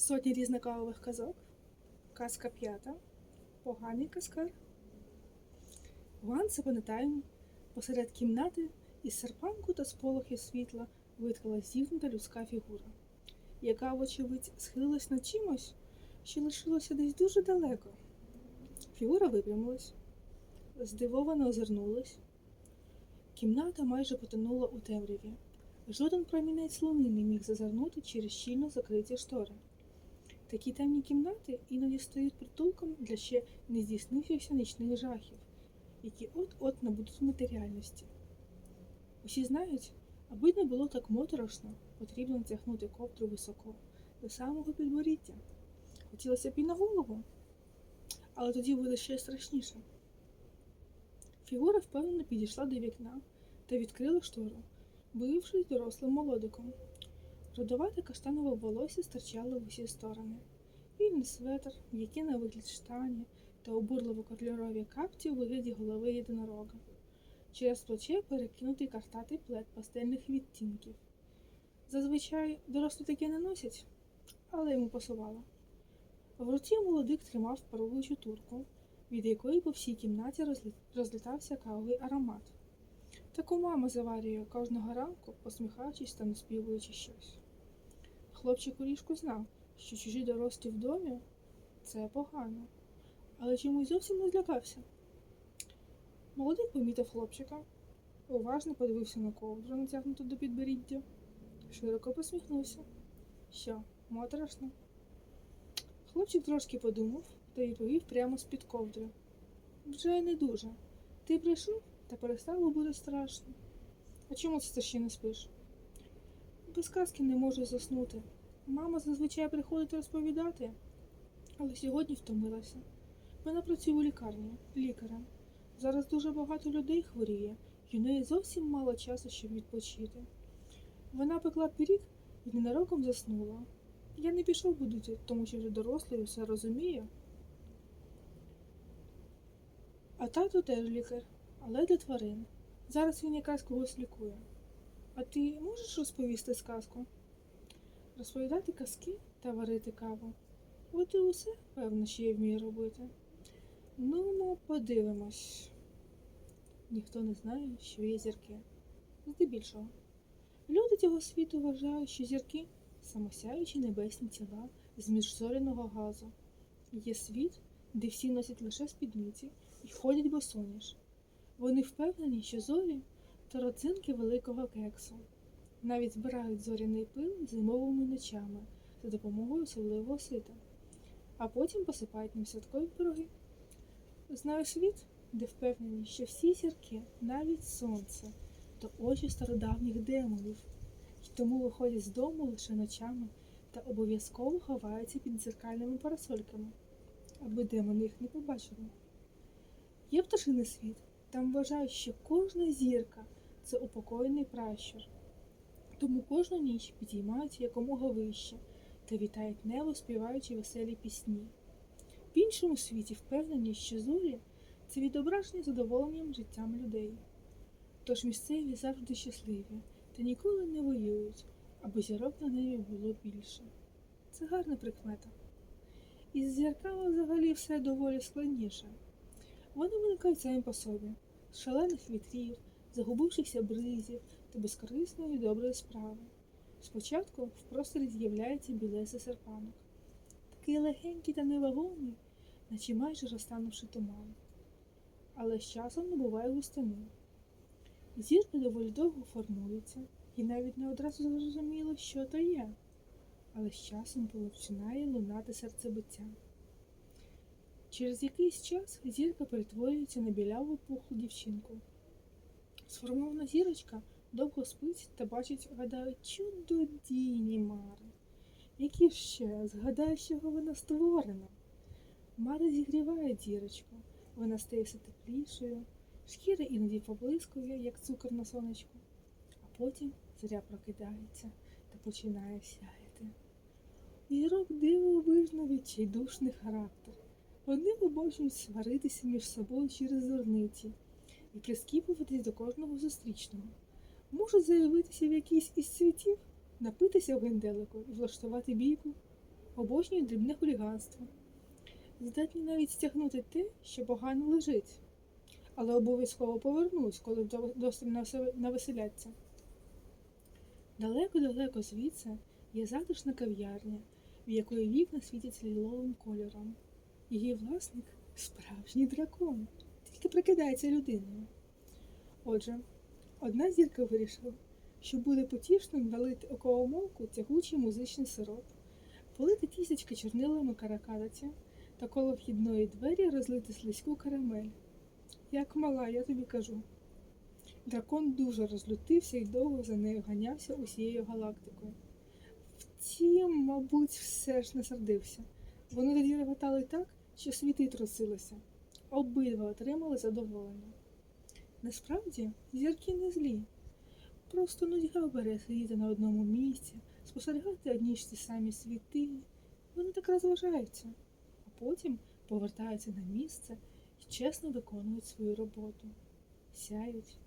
Сотні різникавих казок. Казка п'ята. Поганий каскар. Вранці, пам'ятаємо, посеред кімнати із серпанку та сполохів світла виткала зігнута людська фігура, яка, вочевидь, схилилась над чимось, що лишилося десь дуже далеко. Фігура випрямилась, здивовано озирнулась. Кімната майже потонула у темряві. Жоден промінець луни не міг зазирнути через щільно закриті штори. Такі темні кімнати іноді стають притулком для ще не здійснившихся нічних жахів, які от-от набудуть матеріальності. Усі знають, аби не було так моторошно, потрібно тягнути ковдру високо, до самого підборіддя. Хотілося б і на голову, але тоді буде ще страшніше. Фігура впевнено підійшла до вікна та відкрила штору, виявившись дорослим молодиком. Рудовате каштанове волосся стирчало в усі сторони. Вільний светр, м'які на вигляд штані та обурливо кольорові капці у вигляді голови єдинорога. Через плече перекинутий картатий плед пастельних відтінків. Зазвичай дорослі таке не носять, але йому пасувало. В руці молодик тримав паруючу турку, від якої по всій кімнаті розлітався кавовий аромат. Таку мама заварює кожного ранку, посміхаючись та наспівуючи щось. Хлопчик у ліжку знав, що чужі дорослі в домі це погано, але чомусь зовсім не злякався. Молодик помітив хлопчика, уважно подивився на ковдру, натягнуту до підборіддя, широко посміхнувся. Що, моторошно? Хлопчик трошки подумав та відповів прямо з-під ковдри. Вже не дуже. Ти прийшов та перестало буде страшно. А чому це ще не спиш? Без казки не можу заснути. Мама зазвичай приходить розповідати, але сьогодні втомилася. Вона працює у лікарні, лікарем. Зараз дуже багато людей хворіє, і у неї зовсім мало часу, щоб відпочити. Вона пекла пиріг і ненароком заснула. Я не пішов будити, тому що вже дорослий все розуміє. А тато теж лікар, але для тварин. Зараз він якраз когось лікує. А ти можеш розповісти сказку? Розповідати казки та варити каву. От і усе, певно, що я вмію робити. Ну, ну, подивимось. Ніхто не знає, що є зірки. Здебільшого. Люди цього світу вважають, що зірки самосяючі небесні тіла з міжзоряного газу. Є світ, де всі носять лише спідниці і ходять босоніж. Вони впевнені, що зорі родзинки великого кексу. Навіть збирають зоряний пил зимовими ночами за допомогою особливого сита, а потім посипають ним святкові пироги. Знаю світ, де впевнені, що всі зірки, навіть сонце, то очі стародавніх демонів, і тому виходять з дому лише ночами та обов'язково ховаються під дзеркальними парасольками, аби демони їх не побачили. Є пташиний світ, там вважають, що кожна зірка це упокоєний пращур. Тому кожну ніч підіймаються якомога вище та вітають небо, співаючи веселі пісні. В іншому світі впевнені, що зорі це відображення задоволенням життям людей. Тож місцеві завжди щасливі та ніколи не воюють, аби зірок на небі було більше. Це гарна прикмета. Із зірками взагалі все доволі складніше. Вони виникають самі по собі, з шалених вітрів, загубившихся бризів та безкорисної доброї справи. Спочатку в просторі з'являється білесий серпанок, такий легенький та невагомий, наче майже розтанувши туман. Але з часом набуває густини. Зірки доволі довго формуються, і навіть не одразу зрозуміло, що то є, але з часом починає лунати серцебиття. Через якийсь час зірка перетворюється на біляву пухлу дівчинку. Сформована зірочка довго спить та бачить, гадаю, чудодійні мари. Які ще згадай, з чого вона створена. Мари зігрівають зірочку, вона стає все теплішою, шкіра іноді поблискує, як цукор на сонечку, а потім зоря прокидається та починає сяяти. Зірок дивовижно відчайдушний характер. Вони обожнюють сваритися між собою через зорниці і прискіпуватись до кожного зустрічного. Можуть заявитися в якийсь із світів, напитися в генделику і влаштувати бійку. обожнюють дрібне хуліганство, здатні навіть стягнути те, що погано лежить, але обов'язково повернусь, коли досить навеселяться. Далеко-далеко звідси є затишна кав'ярня, в якої вікна світяться ліловим кольором. Її власник справжній дракон, тільки прикидається людиною. Отже, одна зірка вирішила, що буде потішним налити у коломовку тягучий музичний сироп, полити тісячки чорнилами каракатиці та коло вхідної двері розлити слизьку карамель. Як мала, я тобі кажу. Дракон дуже розлютився і довго за нею ганявся усією галактикою. Втім, мабуть, все ж не сердився. Вони тоді реготали так, що світи трусилися. Обидва отримали задоволення. Насправді, зірки не злі. Просто нудьга бере сидіти на одному місці, спостерігати одні ж ті самі світи. Вони так розважаються, а потім повертаються на місце і чесно виконують свою роботу. Сяють,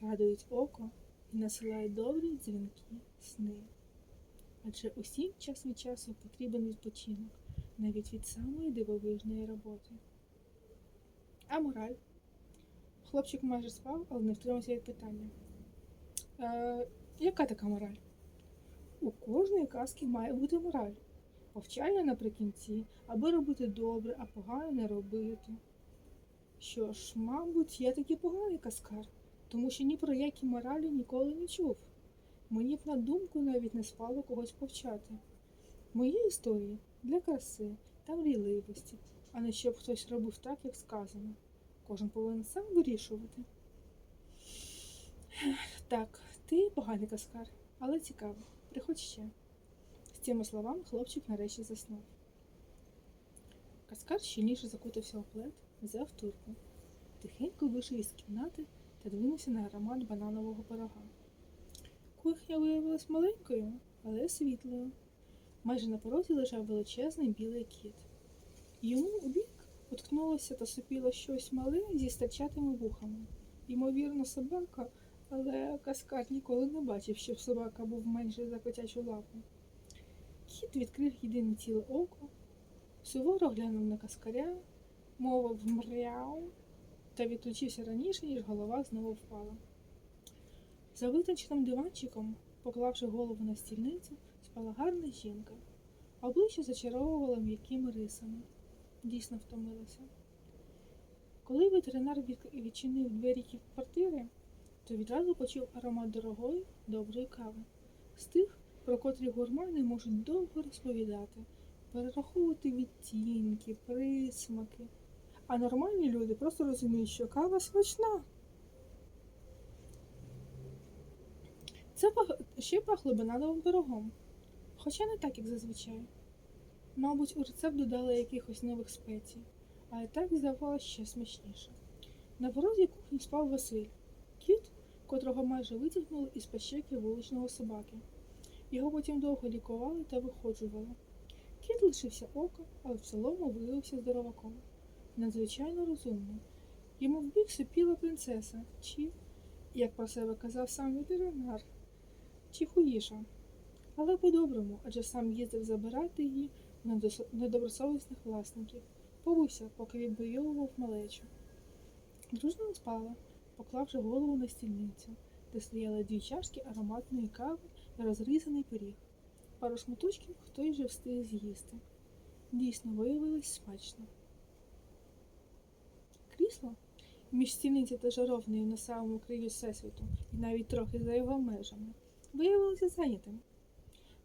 радують око і насилають добрі дзвінки сни. Адже усім час від часу потрібен відпочинок, навіть від самої дивовижної роботи. А мораль? Хлопчик майже спав, але не втримався від питання. Е, яка така мораль? У кожної казки має бути мораль. Повчальна наприкінці, аби робити добре, а погано не робити. Що ж, мабуть, я таки поганий каскар, тому що ні про які моралі ніколи не чув. Мені б на думку навіть не спало когось повчати. Мої історії для краси та мрійливості, а не щоб хтось робив так, як сказано. Кожен повинен сам вирішувати. Так, ти поганий каскар, але цікаво. Приходь ще. З цими словами хлопчик нарешті заснув. Каскар щільніше закутався у плед, взяв турку, тихенько вийшов із кімнати та двинувся на аромат бананового пирога. Кухня виявилась маленькою, але світлою. Майже на порозі лежав величезний білий кіт. Йому у бік уткнулося та сопіло щось мале зі стачатими вухами. Ймовірно, собака, але каскар ніколи не бачив, щоб собака був менше за котячу лапу. Кіт відкрив єдине ціле око, суворо глянув на каскаря, мовив мряу та відключився раніше, ніж голова знову впала. За витонченим диванчиком, поклавши голову на стільницю, спала гарна жінка. Обличчя зачаровувало м'якими рисами. Дійсно втомилася. Коли ветеринар відчинив двері квартири, то відразу почув аромат дорогої, доброї кави. З тих, про котрі гурмани можуть довго розповідати, перераховувати відтінки, присмаки. А нормальні люди просто розуміють, що кава смачна. Це ще пахло банановим пирогом, хоча не так, як зазвичай. Мабуть, у рецепт додали якихось нових спецій, але так здавалося ще смачніше. На порозі кухні спав Василь, кіт, котрого майже витягнули із пащеки вуличного собаки. Його потім довго лікували та виходжували. Кіт лишився око, але в цілому виявився здороваком. Надзвичайно розумним. Йому в сипіла принцеса, чи, як про себе казав сам ветеринар, чихуїша. Але по-доброму, адже сам їздив забирати її недобросовісних власників. Побувся, поки відбойовував малечу. Дружина спала, поклавши голову на стільницю, де стояли дві чашки ароматної кави і розрізаний пиріг. Пару шматочків хтось вже встиг з'їсти. Дійсно виявилось смачно. Крісло між стільниці та жаровнею на самому краю всесвіту і навіть трохи за його межами виявилося зайнятим.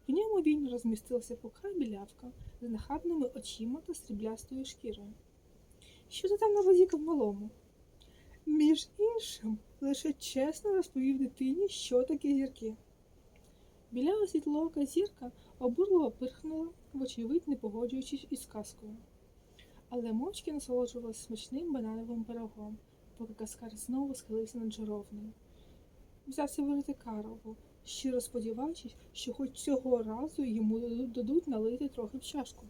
В ньому він розмістилася пуха білявка з нахабними очима та сріблястою шкірою. Що ти там навозікав малому? Між іншим, лише чесно розповів дитині, що таке зірки. Білява світлоока зірка обурливо пирхнула, вочевидь не погоджуючись із казкою. Але мовчки насолоджувалась смачним банановим пирогом, поки каскар знову схилився над жаровнею. Взявся варити караву, щиро сподіваючись, що хоч цього разу йому дадуть- налити трохи в чашку.